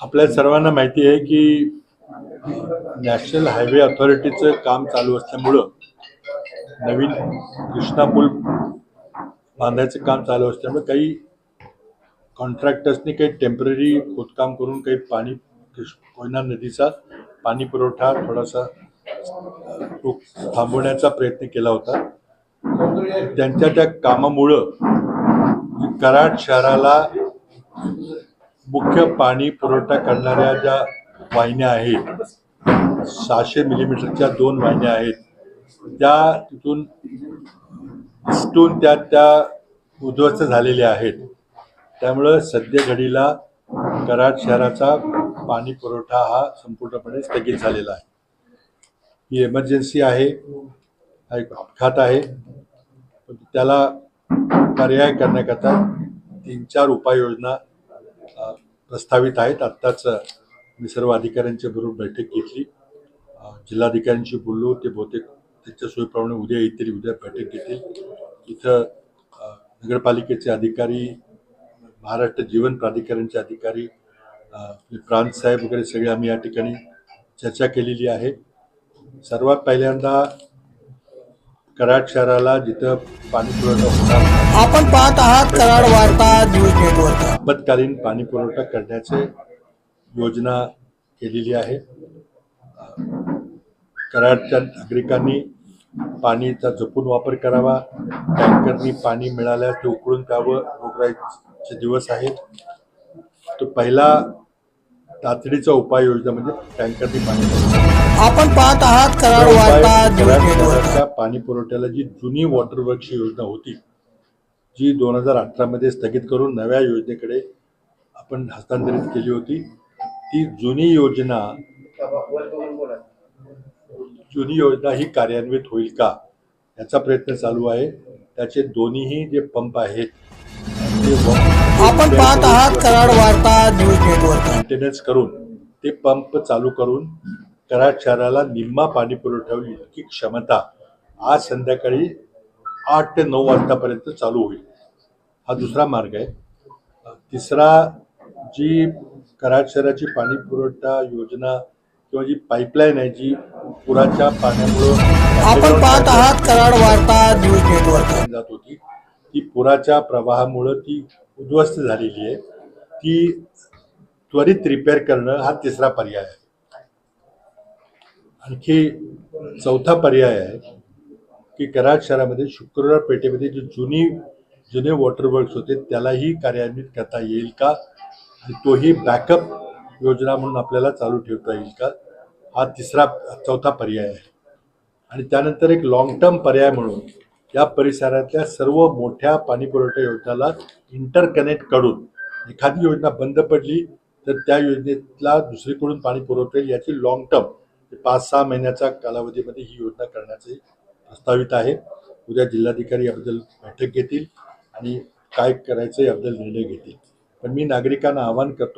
आपल्या सर्वांना माहिती आहे की नॅशनल हायवे अथॉरिटीचं काम चालू असल्यामुळं नवीन कृष्णा पूल बांधायचं काम चालू असल्यामुळे काही कॉन्ट्रॅक्टर्सनी काही टेंपररी खोदकाम करून काही पाणी कोयना नदीचा पाणी पुरवठा थोडासा थांबवण्याचा प्रयत्न केला होता. त्यांच्या त्या कामामुळं कराड शहराला मुख्य पाणी पुरवठा करणाऱ्या ज्या वाहिन्या आहेत सहाशे मिलीमीटरच्या दोन वाहिन्या आहेत त्या तिथून इसटून त्या त्या उद्ध्वस्त झालेल्या आहेत. त्यामुळं सध्या घडीला कराड शहराचा पाणी पुरवठा हा संपूर्णपणे स्थगित झालेला आहे. ही एमर्जन्सी आहे हा एक अपघात आहे. त्याला पर्याय करण्याकरता तीन चार उपाययोजना प्रस्तावित आहेत. आत्ताच मी सर्व अधिकाऱ्यांच्या बरोबर बैठक घेतली. जिल्हाधिकाऱ्यांशी बोललो. ते बहुतेक त्यांच्या सोयीप्रमाणे उद्या येतील उद्या बैठक घेतील. इथं नगरपालिकेचे अधिकारी महाराष्ट्र जीवन प्राधिकरणचे अधिकारी प्रांत साहेब वगैरे सगळे आम्ही या ठिकाणी चर्चा केलेली आहे. सर्वात पहिल्यांदा कराड शहराला जिथं पाणी पुरवठा होणार आपण पाहत आहात कराड वार्ता न्यूज नेटवर्क. आपत्कालीन पाणी पुरवठा करण्याचे योजना केलेली आहे. कराडच्या नागरिकांनी पाणीचा जपून वापर करावा. टँकरनी पाणी मिळाल्यास ते उकळून प्यावं रोगराईचे दिवस आहेत. तो पहिला तातडीचा उपाययोजना म्हणजे टँकरनी पाणी आपण पाहत आहात कराड वार्ता पाणी पुरवठ्याला जी जुनी वॉटर वर्कची योजना होती जी दोन हजार अठरामध्ये स्थगित करून नव्या योजनेकडे आपण हस्तांतरित केली होती ती जुनी योजना जुनी योजना ही कार्यान्वित होईल का याचा प्रयत्न चालू आहे. त्याचे दोन्हीही जे पंप आहेत ते आपण पाहत आहात कराड वार्ता न्यूज नेटवर्क. मेंटेनन्स करून ते पंप चालू करून कराड शहराला निम्मा पाणी पुरवठा होईल इतकी क्षमता आज संध्याकाळी आठ ते नऊ वाजतापर्यंत चालू होईल. हा दुसरा मार्ग आहे. तिसरा जी कराड शहराची पाणी पुरवठा योजना किंवा जी पाईपलाईन आहे जी पुराच्या पाण्यामुळं आपण पाहत आहात कराड वार्ता न्यूज नेटवर्क. जात होती ती पुराच्या प्रवाहामुळं ती उद्ध्वस्त झालेली आहे. ती त्वरित रिपेअर करणं हा तिसरा पर्याय आहे. आणखी चौथा पर्याय आहे की कराड शहरामध्ये शुक्रवार पेठेमध्ये जी जुनी जुने वॉटरवर्क्स होते त्यालाही कार्यान्वित करता येईल का? आणि तोही बॅकअप योजना म्हणून आपल्याला चालू ठेवता येईल का? हा तिसरा चौथा पर्याय आहे. आणि त्यानंतर एक लॉंग टर्म पर्याय म्हणून या परिसरातल्या सर्व मोठ्या पाणीपुरवठा योजनाला इंटरकनेक्ट करून एखादी योजना बंद पडली तर त्या योजनेतला दुसरीकडून पाणी पुरवता येईल याची लॉंग टर्म पाच सहा महिन्याच्या कालावधीमध्ये ही योजना करण्याचे प्रस्तावित आहे. उद्या जिल्हाधिकारी याबद्दल बैठक घेतील आणि काय करायचं याबद्दल निर्णय घेतील. पण मी नागरिकांना आवाहन करतो